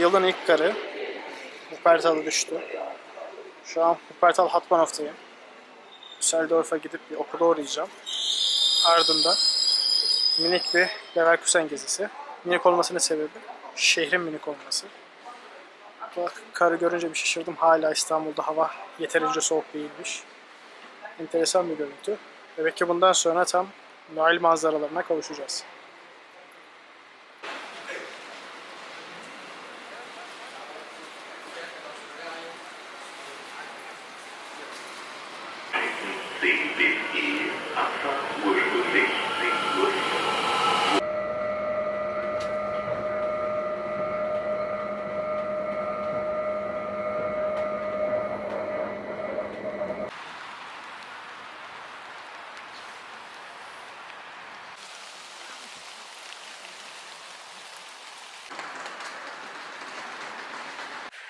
Yılın ilk karı. Wuppertal'a düştü. Şu an Wuppertal Hatbanov'tayım. Düsseldorf'a gidip bir okula uğrayacağım. Ardından minik bir Leverkusen gezisi. Minik olmasının sebebi şehrin minik olması. Bak karı görünce bir şaşırdım. Hala İstanbul'da hava yeterince soğuk değilmiş. Enteresan bir görüntü. Demek ki bundan sonra tam Noel manzaralarına kavuşacağız.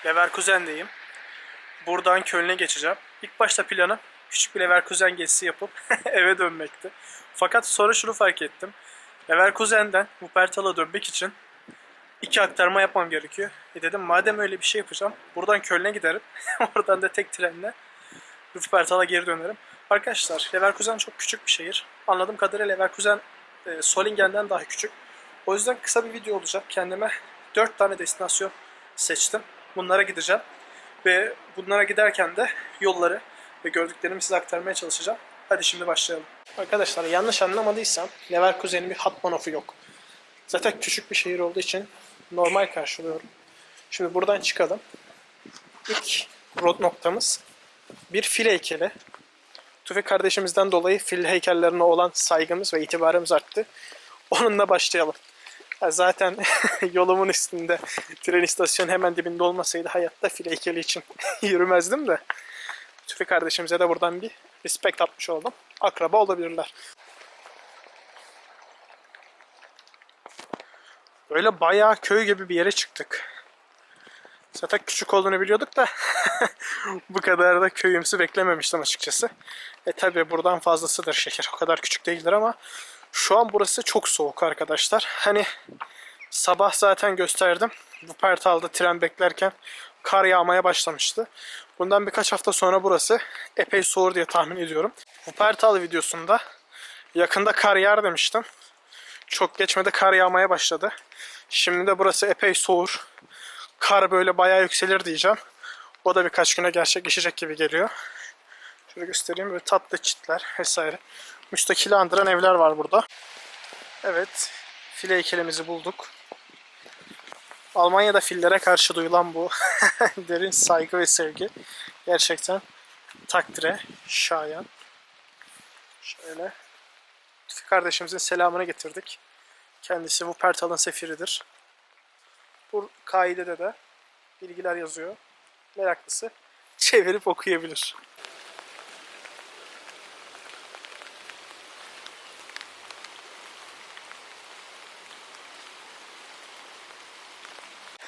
Leverkusen'deyim. Buradan Köln'e geçeceğim. İlk başta planım küçük bir Leverkusen gezisi yapıp eve dönmekti. Fakat sonra şunu fark ettim. Leverkusen'den Wuppertal'a dönmek için iki aktarma yapmam gerekiyor. E dedim madem öyle bir şey yapacağım buradan Köln'e giderim. Oradan da tek trenle Wuppertal'a geri dönerim. Arkadaşlar Leverkusen çok küçük bir şehir. Anladığım kadarıyla Leverkusen e, Solingen'den daha küçük. O yüzden kısa bir video olacak. Kendime 4 tane destinasyon seçtim. Bunlara gideceğim. Ve bunlara giderken de yolları ve gördüklerimi size aktarmaya çalışacağım. Hadi şimdi başlayalım. Arkadaşlar yanlış anlamadıysam Leverkusen'in bir Hatbanov'u yok. Zaten küçük bir şehir olduğu için normal karşılıyorum. Şimdi buradan çıkalım. İlk rot noktamız bir fil heykeli. Tüfek kardeşimizden dolayı fil heykellerine olan saygımız ve itibarımız arttı. Onunla başlayalım. Ya zaten yolumun üstünde tren istasyonu hemen dibinde olmasaydı hayatta fil heykeli için yürümezdim de. Tüfek kardeşimize de buradan bir respect atmış oldum. Akraba olabilirler. Böyle bayağı köy gibi bir yere çıktık. Zaten küçük olduğunu biliyorduk da bu kadar da köyümsü beklememiştim açıkçası. E tabi buradan fazlasıdır şehir. O kadar küçük değildir ama şu an burası çok soğuk arkadaşlar. Hani sabah zaten gösterdim. Bu Pertal'da tren beklerken kar yağmaya başlamıştı. Bundan birkaç hafta sonra burası epey soğur diye tahmin ediyorum. Bu Pertal videosunda yakında kar yağar demiştim. Çok geçmedi kar yağmaya başladı. Şimdi de burası epey soğur. Kar böyle bayağı yükselir diyeceğim. O da birkaç güne gerçekleşecek gibi geliyor. Şöyle göstereyim böyle tatlı çitler vesaire. Müstakili andıran evler var burada. Evet, file heykelimizi bulduk. Almanya'da fillere karşı duyulan bu derin saygı ve sevgi gerçekten takdire şayan. Şöyle kardeşimizin selamını getirdik. Kendisi bu Pertal'ın sefiridir. Bu kaidede de bilgiler yazıyor. Meraklısı çevirip okuyabilir.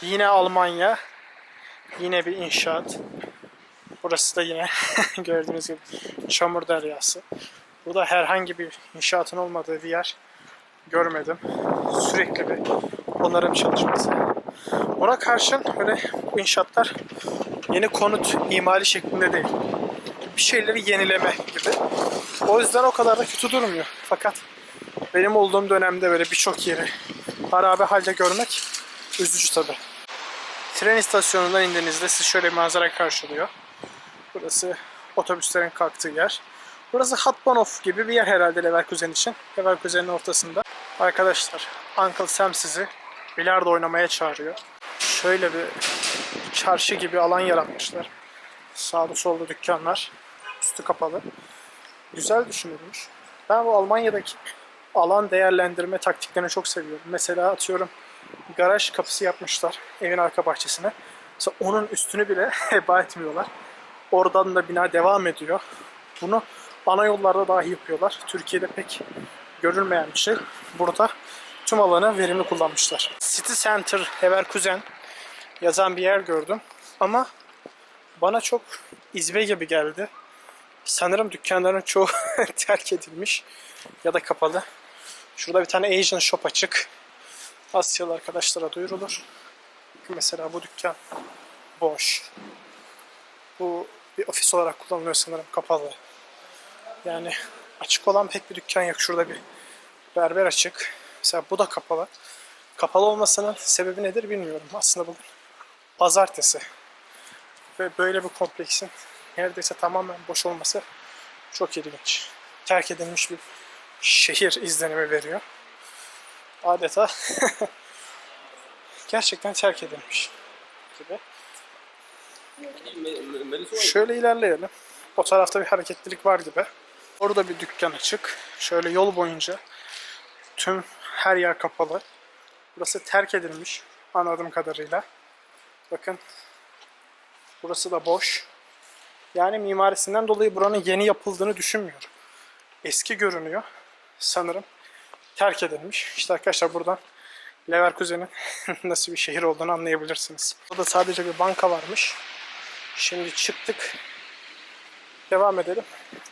Yine Almanya. Yine bir inşaat. Burası da yine gördüğünüz gibi çamur deryası. Burada herhangi bir inşaatın olmadığı bir yer görmedim. Sürekli bir onarım çalışması. Ona karşın böyle bu inşaatlar yeni konut imali şeklinde değil. Bir şeyleri yenileme gibi. O yüzden o kadar da kötü durmuyor. Fakat benim olduğum dönemde böyle birçok yeri harabe halde görmek üzücü tabii. Tren istasyonundan indiğinizde sizi şöyle bir manzara karşılıyor. Burası otobüslerin kalktığı yer. Burası Hatbanov gibi bir yer herhalde Leverkusen için. Leverkusen'in ortasında. Arkadaşlar Uncle Sam sizi bilardo oynamaya çağırıyor. Şöyle bir çarşı gibi alan yaratmışlar. Sağda solda dükkanlar. Üstü kapalı. Güzel düşünülmüş. Ben bu Almanya'daki alan değerlendirme taktiklerini çok seviyorum. Mesela atıyorum garaj kapısı yapmışlar evin arka bahçesine. Mesela onun üstünü bile heba etmiyorlar. Oradan da bina devam ediyor. Bunu ana yollarda dahi yapıyorlar. Türkiye'de pek görülmeyen bir şey. Burada tüm alanı verimli kullanmışlar. City Center Leverkusen yazan bir yer gördüm. Ama bana çok izbe gibi geldi. Sanırım dükkanların çoğu terk edilmiş ya da kapalı. Şurada bir tane Asian shop açık. Asyalı arkadaşlara duyurulur. Mesela bu dükkan boş. Bu bir ofis olarak kullanılıyor sanırım kapalı. Yani açık olan pek bir dükkan yok. Şurada bir berber açık. Mesela bu da kapalı. Kapalı olmasının sebebi nedir bilmiyorum. Aslında bugün pazartesi. Ve böyle bir kompleksin neredeyse tamamen boş olması çok ilginç. Terk edilmiş bir şehir izlenimi veriyor. Adeta gerçekten terk edilmiş gibi. Şöyle ilerleyelim. O tarafta bir hareketlilik var gibi. Orada bir dükkan açık. Şöyle yol boyunca tüm her yer kapalı. Burası terk edilmiş anladığım kadarıyla. Bakın burası da boş. Yani mimarisinden dolayı buranın yeni yapıldığını düşünmüyorum. Eski görünüyor. Sanırım terk edilmiş. İşte arkadaşlar buradan Leverkusen'in nasıl bir şehir olduğunu anlayabilirsiniz. Burada sadece bir banka varmış. Şimdi çıktık. Devam edelim.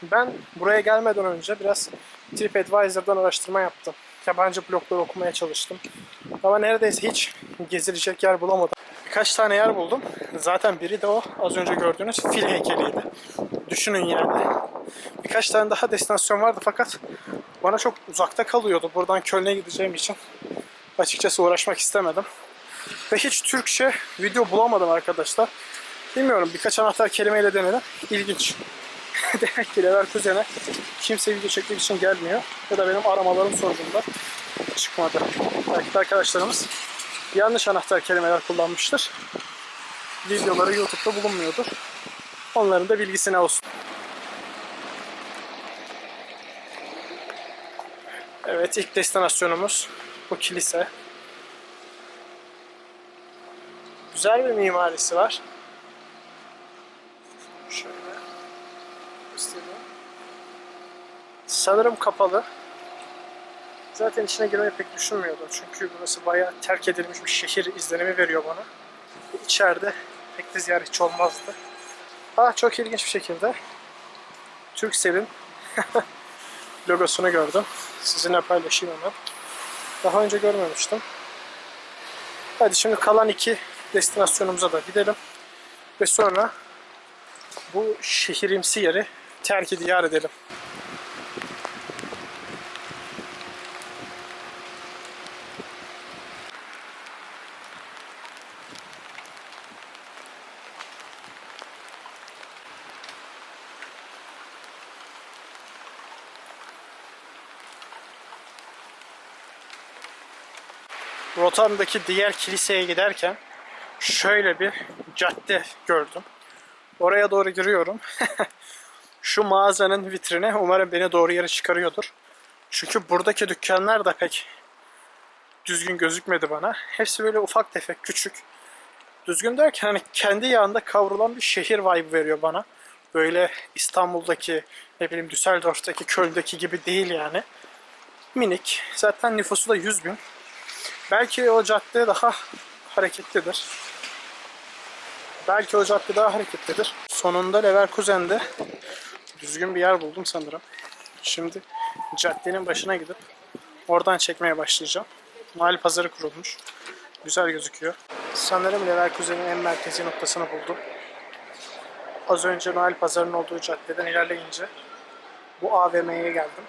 Ben buraya gelmeden önce biraz TripAdvisor'dan araştırma yaptım. Yabancı blogları okumaya çalıştım. Ama neredeyse hiç gezilecek yer bulamadım. Birkaç tane yer buldum. Zaten biri de o az önce gördüğünüz fil heykeliydi. Düşünün yani. Birkaç tane daha destinasyon vardı fakat bana çok uzakta kalıyordu. Buradan Köln'e gideceğim için açıkçası uğraşmak istemedim. Ve hiç Türkçe video bulamadım arkadaşlar. Bilmiyorum birkaç anahtar kelimeyle denedim. İlginç. Demek ki Leverkusen'e kimse video çekmek için gelmiyor. Ya da benim aramalarım sonucunda çıkmadı. Belki de arkadaşlarımız yanlış anahtar kelimeler kullanmıştır. Videoları YouTube'da bulunmuyordur. Onların da bilgisine olsun. Evet ilk destinasyonumuz bu kilise. Güzel bir mimarisi var. Şöyle göstereyim. Sanırım kapalı. Zaten içine girmeyi pek düşünmüyordum. Çünkü burası bayağı terk edilmiş bir şehir izlenimi veriyor bana. İçeride pek de ziyaretçi olmazdı. Ah çok ilginç bir şekilde Turkcell'in logosunu gördüm. Sizinle paylaşayım hemen. Daha önce görmemiştim. Hadi şimdi kalan iki destinasyonumuza da gidelim. Ve sonra bu şehirimsi yeri terk diyar edelim. Rotterdam'daki diğer kiliseye giderken şöyle bir cadde gördüm. Oraya doğru giriyorum. Şu mağazanın vitrini umarım beni doğru yere çıkarıyordur. Çünkü buradaki dükkanlar da pek düzgün gözükmedi bana. Hepsi böyle ufak tefek küçük. Düzgün derken hani kendi yağında kavrulan bir şehir vibe veriyor bana. Böyle İstanbul'daki ne bileyim Düsseldorf'taki Köln'deki gibi değil yani. Minik. Zaten nüfusu da 100 bin. Belki o cadde daha hareketlidir. Belki o cadde daha hareketlidir. Sonunda Leverkusen'de düzgün bir yer buldum sanırım. Şimdi caddenin başına gidip oradan çekmeye başlayacağım. Noel pazarı kurulmuş. Güzel gözüküyor. Sanırım Leverkusen'in en merkezi noktasını buldum. Az önce Noel pazarının olduğu caddeden ilerleyince bu AVM'ye geldim.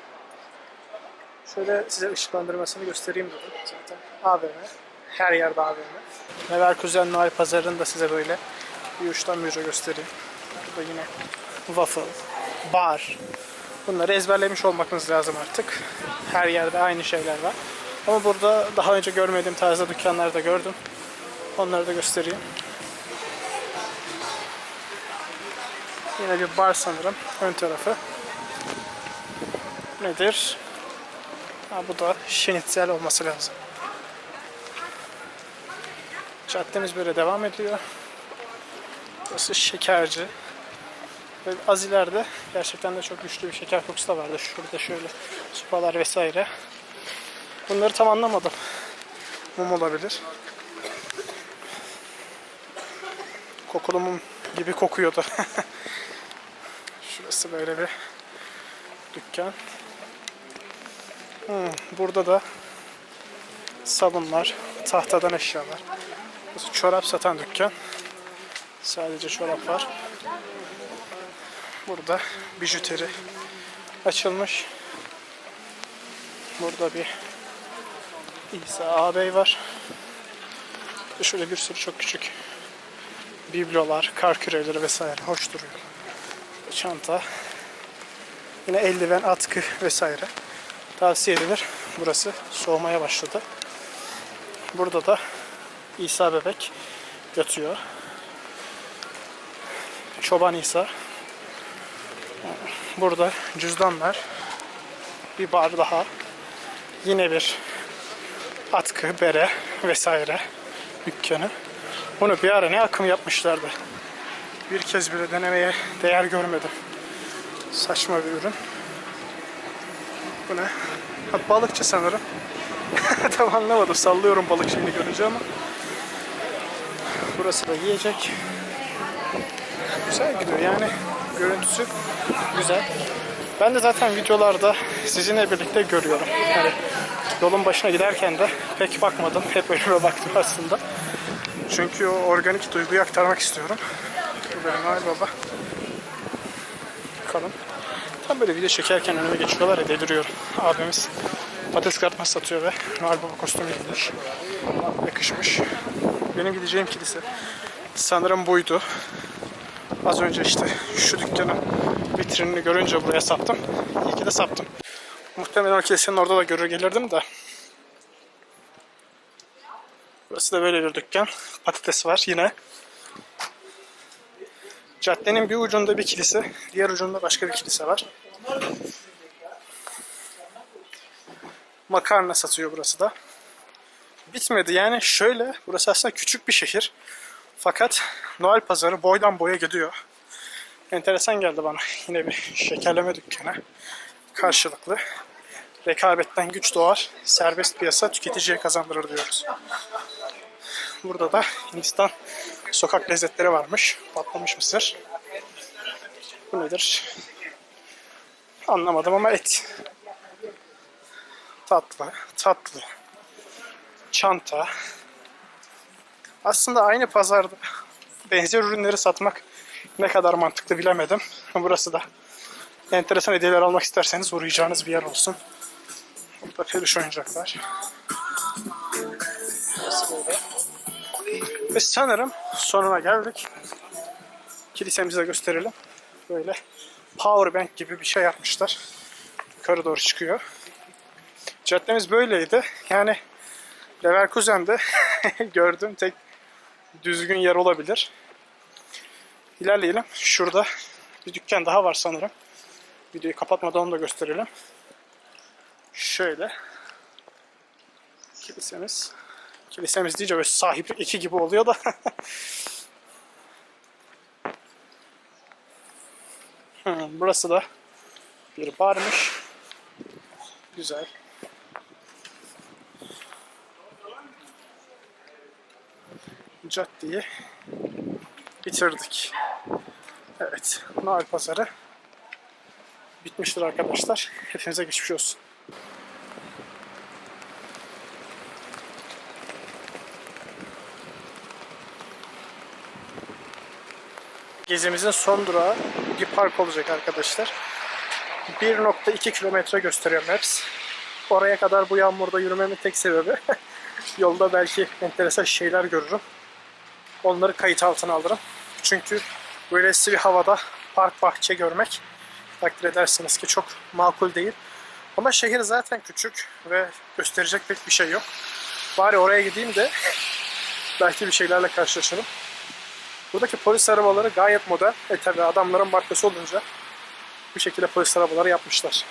Şöyle size ışıklandırmasını göstereyim dedim. Zaten AVM. Her yerde AVM. Leverkusen Noel Pazarı'nı da size böyle bir uçtan bir göstereyim. Burada yine waffle, bar. Bunları ezberlemiş olmanız lazım artık. Her yerde aynı şeyler var. Ama burada daha önce görmediğim tarzda dükkanlar da gördüm. Onları da göstereyim. Yine bir bar sanırım. Ön tarafı. Nedir? Ha, bu da şinitzel olması lazım. Caddemiz böyle devam ediyor. Burası şekerci. Ve az ileride gerçekten de çok güçlü bir şeker kokusu da vardı. Şurada şöyle sopalar vesaire. Bunları tam anlamadım. Mum olabilir. Kokulu mum gibi kokuyordu. Şurası böyle bir dükkan. Hmm, burada da sabunlar, tahtadan eşyalar. Burası çorap satan dükkan. Sadece çorap var. Burada bijuteri açılmış. Burada bir İsa ağabey var. Şöyle bir sürü çok küçük biblolar, kar küreleri vesaire hoş duruyor. Çanta. Yine eldiven, atkı vesaire. Tavsiye edilir. Burası soğumaya başladı. Burada da İsa bebek yatıyor. Çoban İsa. Burada cüzdanlar. Bir bar daha. Yine bir atkı, bere vesaire dükkanı. Bunu bir ara ne akım yapmışlardı. Bir kez bile denemeye değer görmedim. Saçma bir ürün. Bu ne? Ha, balıkçı sanırım. Tam anlamadım. Sallıyorum balık şeyini görünce ama. Burası da yiyecek. Güzel gidiyor yani. Görüntüsü güzel. Ben de zaten videolarda sizinle birlikte görüyorum. Yani yolun başına giderken de pek bakmadım. Hep önüme baktım aslında. Çünkü o organik duyguyu aktarmak istiyorum. Bu benim Baba. Bakalım. Tam böyle video çekerken önüme geçiyorlar ya deliriyorum. Abimiz patates kızartması satıyor ve Noel Baba kostümü giymiş. Yakışmış. Benim gideceğim kilise sanırım buydu. Az önce işte şu dükkanın vitrinini görünce buraya saptım. İyi ki de saptım. Muhtemelen o kilisenin orada da görür gelirdim de. Burası da böyle bir dükkan. Patates var yine. Caddenin bir ucunda bir kilise, diğer ucunda başka bir kilise var. Makarna satıyor burası da. Bitmedi yani şöyle, burası aslında küçük bir şehir. Fakat Noel pazarı boydan boya gidiyor. Enteresan geldi bana. Yine bir şekerleme dükkanı. Karşılıklı. Rekabetten güç doğar. Serbest piyasa tüketiciye kazandırır diyoruz. Burada da Hindistan sokak lezzetleri varmış. Patlamış mısır. Bu nedir? Anlamadım ama et. Tatlı, tatlı. Çanta. Aslında aynı pazarda benzer ürünleri satmak ne kadar mantıklı bilemedim. Burası da enteresan hediyeler almak isterseniz uğrayacağınız bir yer olsun. Burada peluş oyuncaklar. Ve sanırım sonuna geldik. Kilisemize gösterelim. Böyle power bank gibi bir şey yapmışlar. Yukarı doğru çıkıyor. Caddemiz böyleydi. Yani Leverkusen'de gördüğüm tek düzgün yer olabilir. İlerleyelim. Şurada bir dükkan daha var sanırım. Videoyu kapatmadan onu da gösterelim. Şöyle. Kilisemiz. Kilisemiz deyince böyle sahiplik iki gibi oluyor da. Burası da bir barmış. Güzel. Caddeyi bitirdik. Evet, Noel Pazarı bitmiştir arkadaşlar. Hepinize geçmiş olsun. Gezimizin son durağı bir park olacak arkadaşlar. 1.2 kilometre gösteriyor Maps. Oraya kadar bu yağmurda yürümemin tek sebebi yolda belki enteresan şeyler görürüm. Onları kayıt altına alırım. Çünkü böylesi bir havada park bahçe görmek takdir edersiniz ki çok makul değil. Ama şehir zaten küçük ve gösterecek pek bir şey yok. Bari oraya gideyim de belki bir şeylerle karşılaşırım. Buradaki polis arabaları gayet modern. E tabi adamların markası olunca bu şekilde polis arabaları yapmışlar.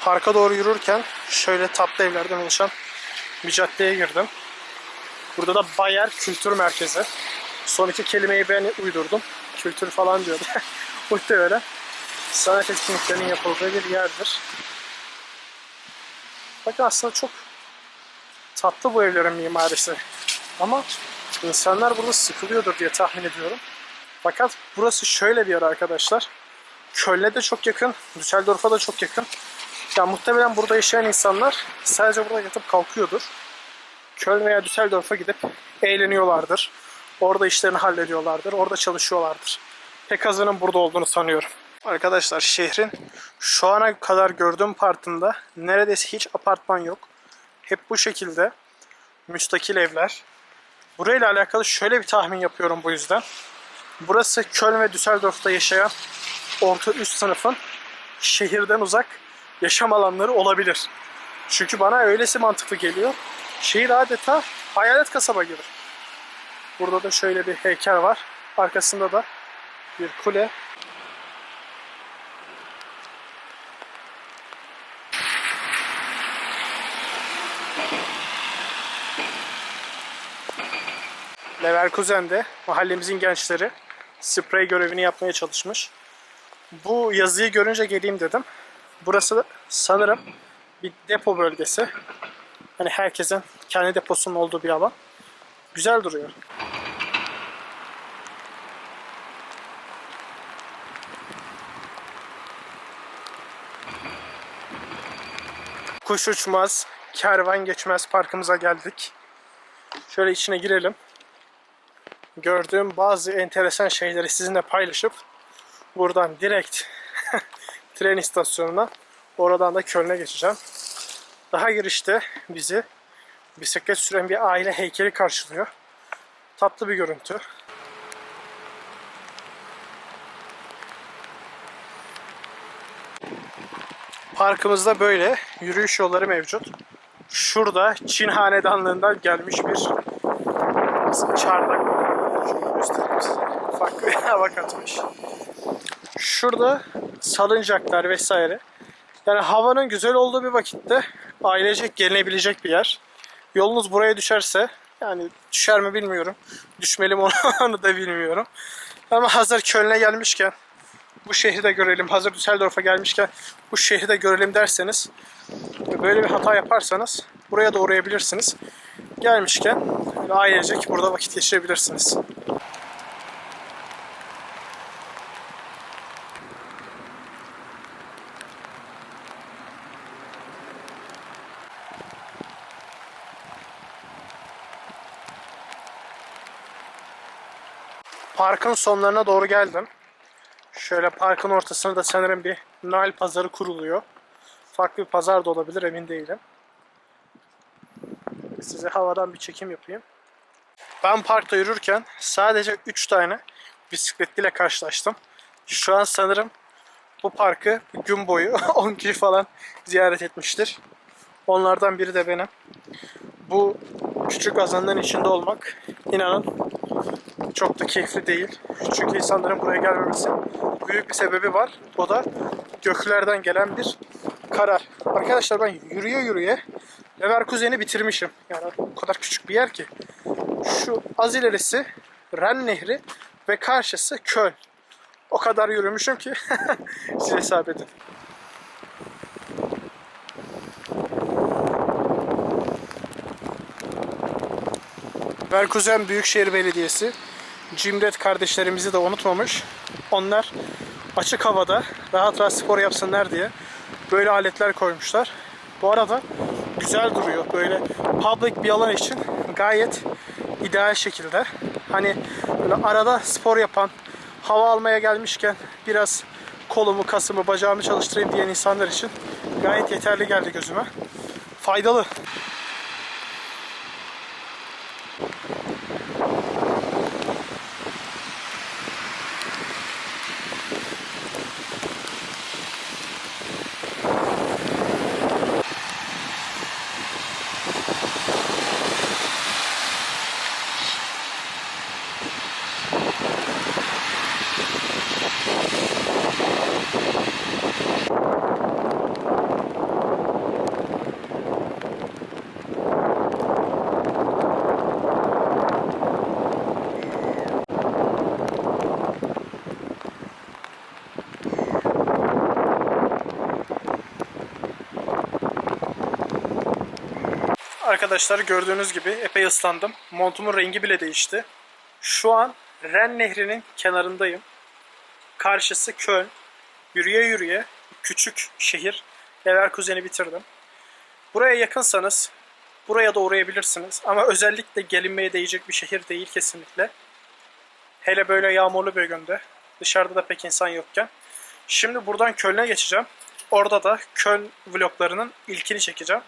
Parka doğru yürürken şöyle tatlı evlerden oluşan bir caddeye girdim. Burada da Bayer Kültür Merkezi. Son iki kelimeyi ben uydurdum. Kültür falan diyordu. Muhtemelen sanat etkinliklerinin yapıldığı bir yerdir. Bakın aslında çok tatlı bu evlerin mimarisi. Ama insanlar burada sıkılıyordur diye tahmin ediyorum. Fakat burası şöyle bir yer arkadaşlar. Köln'e de çok yakın, Düsseldorf'a da çok yakın. Ya muhtemelen burada yaşayan insanlar sadece burada yatıp kalkıyordur. Köln veya Düsseldorf'a gidip eğleniyorlardır. Orada işlerini hallediyorlardır. Orada çalışıyorlardır. Pek azının burada olduğunu sanıyorum. Arkadaşlar şehrin şu ana kadar gördüğüm partında neredeyse hiç apartman yok. Hep bu şekilde müstakil evler. Burayla alakalı şöyle bir tahmin yapıyorum bu yüzden. Burası Köln ve Düsseldorf'ta yaşayan orta üst sınıfın şehirden uzak yaşam alanları olabilir. Çünkü bana öylesi mantıklı geliyor. Şehir adeta hayalet kasaba gibi. Burada da şöyle bir heykel var. Arkasında da bir kule. Leverkusen'de mahallemizin gençleri sprey görevini yapmaya çalışmış. Bu yazıyı görünce geleyim dedim. Burası sanırım bir depo bölgesi. Hani herkesin kendi deposunun olduğu bir alan. Güzel duruyor. Kuş uçmaz, kervan geçmez parkımıza geldik. Şöyle içine girelim. Gördüğüm bazı enteresan şeyleri sizinle paylaşıp buradan direkt tren istasyonuna oradan da Köln'e geçeceğim. Daha girişte bizi bisiklet süren bir aile heykeli karşılıyor. Tatlı bir görüntü. Parkımızda böyle yürüyüş yolları mevcut. Şurada Çin hanedanlığından gelmiş bir çardak. Şöyle göstereyim size. Ufak bir hava katmış. Şurada salıncaklar vesaire. Yani havanın güzel olduğu bir vakitte ailecek gelinebilecek bir yer. Yolunuz buraya düşerse yani düşer mi bilmiyorum. Düşmeli mi onu, da bilmiyorum. Ama hazır Köln'e gelmişken bu şehri de görelim. Hazır Düsseldorf'a gelmişken bu şehri de görelim derseniz böyle bir hata yaparsanız buraya da uğrayabilirsiniz. Gelmişken ailecek burada vakit geçirebilirsiniz. Parkın sonlarına doğru geldim. Şöyle parkın ortasında da sanırım bir Noel pazarı kuruluyor. Farklı bir pazar da olabilir emin değilim. Size havadan bir çekim yapayım. Ben parkta yürürken sadece 3 tane bisikletliyle karşılaştım. Şu an sanırım bu parkı gün boyu 10 kişi falan ziyaret etmiştir. Onlardan biri de benim. Bu küçük azanların içinde olmak inanın çok da keyifli değil. Çünkü insanların buraya gelmemesinin büyük bir sebebi var. O da göklerden gelen bir karar. Arkadaşlar ben yürüye yürüye Leverkusen'i bitirmişim. Yani o kadar küçük bir yer ki. Şu az ilerisi Ren Nehri ve karşısı Köln. O kadar yürümüşüm ki siz hesap edin. Leverkusen Büyükşehir Belediyesi Cimret kardeşlerimizi de unutmamış. Onlar açık havada rahat rahat spor yapsınlar diye böyle aletler koymuşlar. Bu arada güzel duruyor. Böyle public bir alan için gayet ideal şekilde. Hani böyle arada spor yapan, hava almaya gelmişken biraz kolumu, kasımı, bacağımı çalıştırayım diyen insanlar için gayet yeterli geldi gözüme. Faydalı. Arkadaşlar gördüğünüz gibi epey ıslandım. Montumun rengi bile değişti. Şu an Ren Nehri'nin kenarındayım. Karşısı Köln. Yürüye yürüye küçük şehir Leverkusen'i bitirdim. Buraya yakınsanız buraya da uğrayabilirsiniz. Ama özellikle gelinmeye değecek bir şehir değil kesinlikle. Hele böyle yağmurlu bir günde. Dışarıda da pek insan yokken. Şimdi buradan Köln'e geçeceğim. Orada da Köln vloglarının ilkini çekeceğim.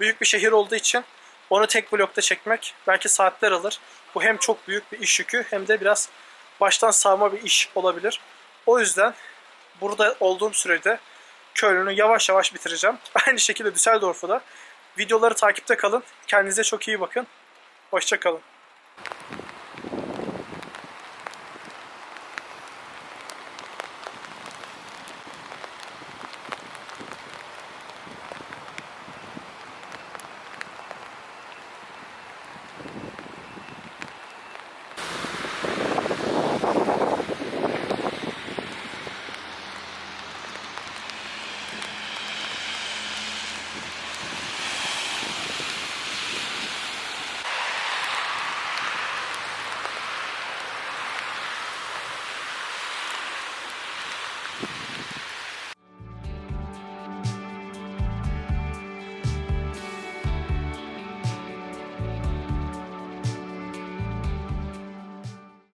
Büyük bir şehir olduğu için onu tek vlogda çekmek belki saatler alır. Bu hem çok büyük bir iş yükü hem de biraz baştan sağma bir iş olabilir. O yüzden burada olduğum sürede Köln'ü yavaş yavaş bitireceğim. Aynı şekilde Düsseldorf'u da. Videoları takipte kalın. Kendinize çok iyi bakın. Hoşça kalın.